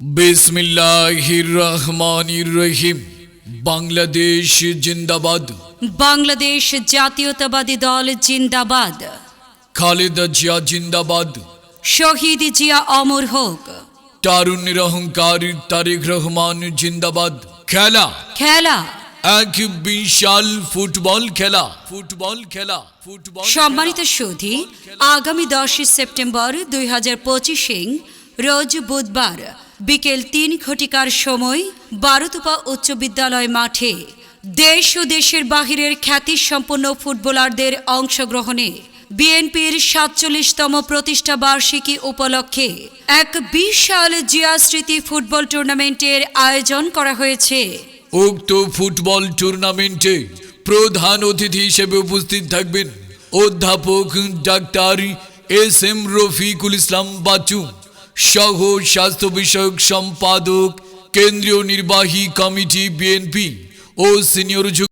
বিসমিল্লাহির রহমানির রহিম বাংলাদেশ জিন্দাবাদ। বাংলাদেশ জাতীয়তাবাদী দল জিন্দাবাদ। খালেদা জিয়া জিন্দাবাদ। শহীদ জিয়া অমর হোক। তারুণ্যের অহংকার তারেক রহমান জিন্দাবাদ। খেলা। খেলা। এক বিশাল ফুটবল খেলা। ফুটবল খেলা। ফুটবল সম্মানিত সুধী আগামী দশই সেপ্টেম্বর দুই হাজার পঁচিশে রোজ বুধবার বিকেল তিন ঘটিকার সময় বারোতুপা উচ্চ বিদ্যালয় মাঠে দেশ ও দেশের বাহিরের খ্যাতিসম্পন্ন ফুটবলারদের অংশগ্রহণে বিএনপির সাতচল্লিশতম প্রতিষ্ঠা বার্ষিকী উপলক্ষে এক বিশাল জিয়া স্মৃতি ফুটবল টুর্নামেন্টের আয়োজন করা হয়েছে। উক্ত ফুটবল টুর্নামেন্টে প্রধান অতিথি হিসেবে উপস্থিত থাকবেন অধ্যাপক doctor S M Rafiqul Islam Bachu সহ স্বাস্থ্য বিষয়ক সম্পাদক কেন্দ্রীয় নির্বাহী কমিটি বিএনপি ও সিনিয়র